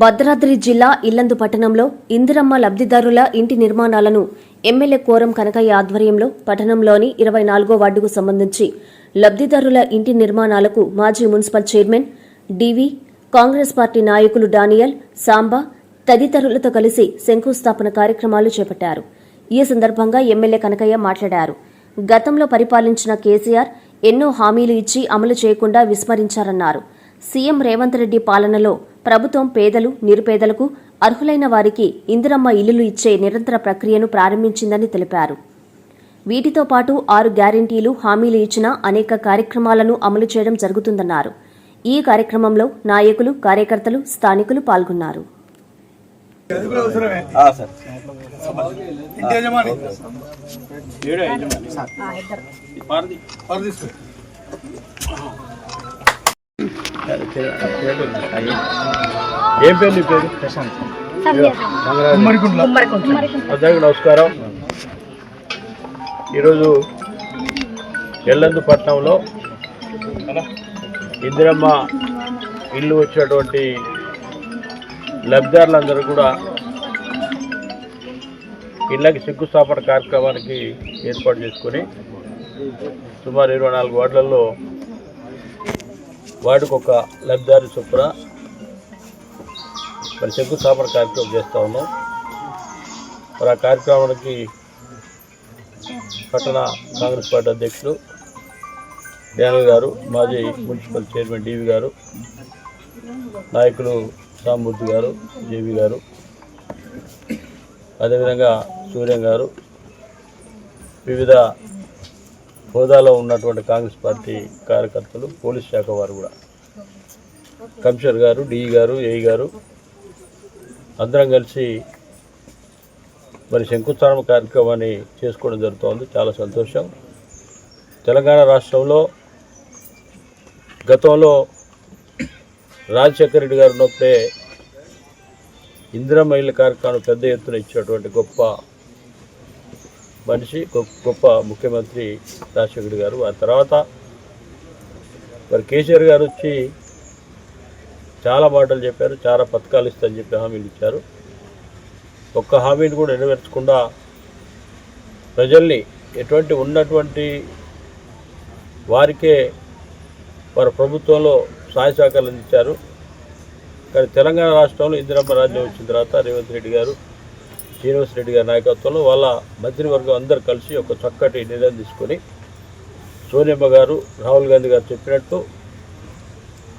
భద్రాద్రి జిల్లా ఇల్లందు పట్టణంలో ఇందిరమ్మ లబ్ధిదారుల ఇంటి నిర్మాణాలను ఎమ్మెల్యే కోరం కనకయ్య ఆధ్వర్యంలో పట్టణంలోని ఇరవై నాలుగో వార్డుకు సంబంధించి లబ్ధిదారుల ఇంటి నిర్మాణాలకు మాజీ municipal chairman DV Congress party నాయకులు డానియల్ సాంబా తదితరులతో కలిసి శంకుస్థాపన కార్యక్రమాలు చేపట్టారు. ఈ సందర్భంగా ఎమ్మెల్యే కనకయ్య మాట్లాడారు. గతంలో పరిపాలించిన కేసీఆర్ ఎన్నో హామీలు ఇచ్చి అమలు చేయకుండా విస్మరించారన్నారు. సీఎం రేవంత్ రెడ్డి పాలనలో ప్రభుత్వం పేదలు నిరుపేదలకు అర్హులైన వారికి ఇందిరమ్మ ఇల్లులు ఇచ్చే నిరంతర ప్రక్రియను ప్రారంభించిందని తెలిపారు. వీటితో పాటు ఆరు గ్యారంటీలు హామీలు ఇచ్చిన అనేక కార్యక్రమాలను అమలు చేయడం జరుగుతుందన్నారు. ఈ కార్యక్రమంలో నాయకులు కార్యకర్తలు స్థానికులు పాల్గొన్నారు. ఆ, ఏం పేరు నీ పేరు? అందరికీ నమస్కారం. ఈరోజు ఎల్లందు పట్టణంలో ఇందిరమ్మ ఇల్లు వచ్చినటువంటి లబ్ధిదారులందరూ కూడా ఇళ్ళకి శంకుస్థాపన కార్యక్రమానికి ఏర్పాటు చేసుకొని సుమారు ఇరవై నాలుగు వార్డులలో వార్డుకు ఒక లబ్ధిదారు చొప్పున మరి శంకుస్థాపన కార్యక్రమం చేస్తూ ఉన్నాం. మరి ఆ కార్యక్రమానికి పట్టణ కాంగ్రెస్ పార్టీ అధ్యక్షులు డ్యానల్ గారు మాజీ మున్సిపల్ చైర్మన్ డివి గారు నాయకులు రామ్మూర్తి గారు జేవి గారు అదేవిధంగా సూర్యం గారు వివిధ హోదాలో ఉన్నటువంటి కాంగ్రెస్ పార్టీ కార్యకర్తలు పోలీస్ శాఖ వారు కూడా. కమిషనర్ గారు డిఈ గారు ఏఈ గారు అందరం కలిసి మరి శంకుస్థాపన కార్యక్రమాన్ని చేసుకోవడం జరుగుతోంది. చాలా సంతోషం. తెలంగాణ రాష్ట్రంలో గతంలో రాజశేఖర రెడ్డి గారు ఉన్నప్పుడే ఇందిరా మహిళ కార్యక్రమం పెద్ద ఎత్తున ఇచ్చినటువంటి గొప్ప మనిషి గొప్ప ముఖ్యమంత్రి రాజశేఖర్ గారు. ఆ తర్వాత మరి కేసీఆర్ గారు వచ్చి చాలా మాటలు చెప్పారు చాలా పథకాలు ఇస్తారని చెప్పి హామీలు ఇచ్చారు. ఒక్క హామీని కూడా నెరవేర్చకుండా ప్రజల్ని ఎటువంటి ఉన్నటువంటి వారికే వారి ప్రభుత్వంలో సహాయ సహకారాలు అందించారు. కానీ తెలంగాణ రాష్ట్రంలో ఇందిరమ్మ రాజ్యం వచ్చిన తర్వాత రేవంత్ రెడ్డి గారు శ్రీనివాస్ రెడ్డి గారి నాయకత్వంలో వాళ్ళ మంత్రివర్గం అందరు కలిసి ఒక చక్కటి నిర్ణయం తీసుకొని సోనియమ్మ గారు రాహుల్ గాంధీ గారు చెప్పినట్టు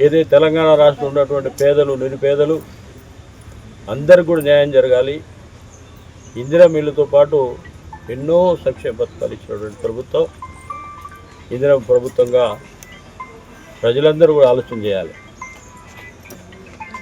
ఏదైతే తెలంగాణ రాష్ట్రం ఉన్నటువంటి పేదలు నిరుపేదలు అందరికి కూడా న్యాయం జరగాలి. ఇందిరా మిల్లుతో పాటు ఎన్నో సంక్షేమ పథకాలు ఇచ్చినటువంటి ప్రభుత్వం. ఇందిరా ప్రభుత్వంగా ప్రజలందరూ కూడా ఆలోచన చేయాలి.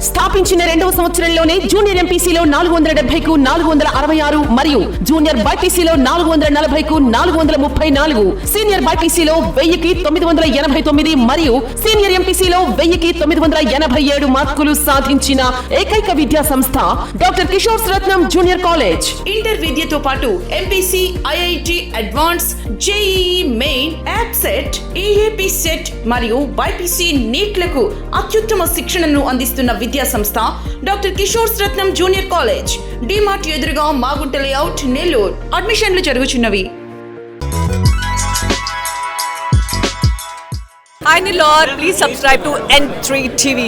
స్థాపించిన రెండవ సంవత్సరంలోనే జూనియర్ ఎంపీసీలో నాలుగు వందల డెబ్బైకు నాలుగు వందల అరవై ఆరు మరియు జూనియర్ బైపీసీలో నాలుగు వందల నలభైకు నాలుగు వందల ముప్పై నాలుగు సీనియర్ బైపీసీలో వెయ్యికి తొమ్మిది వందల ఎనభై తొమ్మిది మరియు సీనియర్ ఎంపీసీలో వెయ్యికి తొమ్మిది వందల ఎనభై ఏడు మార్కులు సాధించిన ఏకైక విద్యా సంస్థ doctor Kishore Ratnam junior college. Inter విద్యతో పాటు MPC IIT advance JEE main set మరియు బైపీసీ నీట్లకు అత్యుత్తమ శిక్షణను అందిస్తున్న విద్యా సంస్థ doctor Kishore Ratnam junior college DMart ఎదురుగా మాగుంట లేఅవుట్ నెల్లూరు. అడ్మిషన్లు జరుగుచున్నవి. Hi Nilor, please subscribe to N3 TV.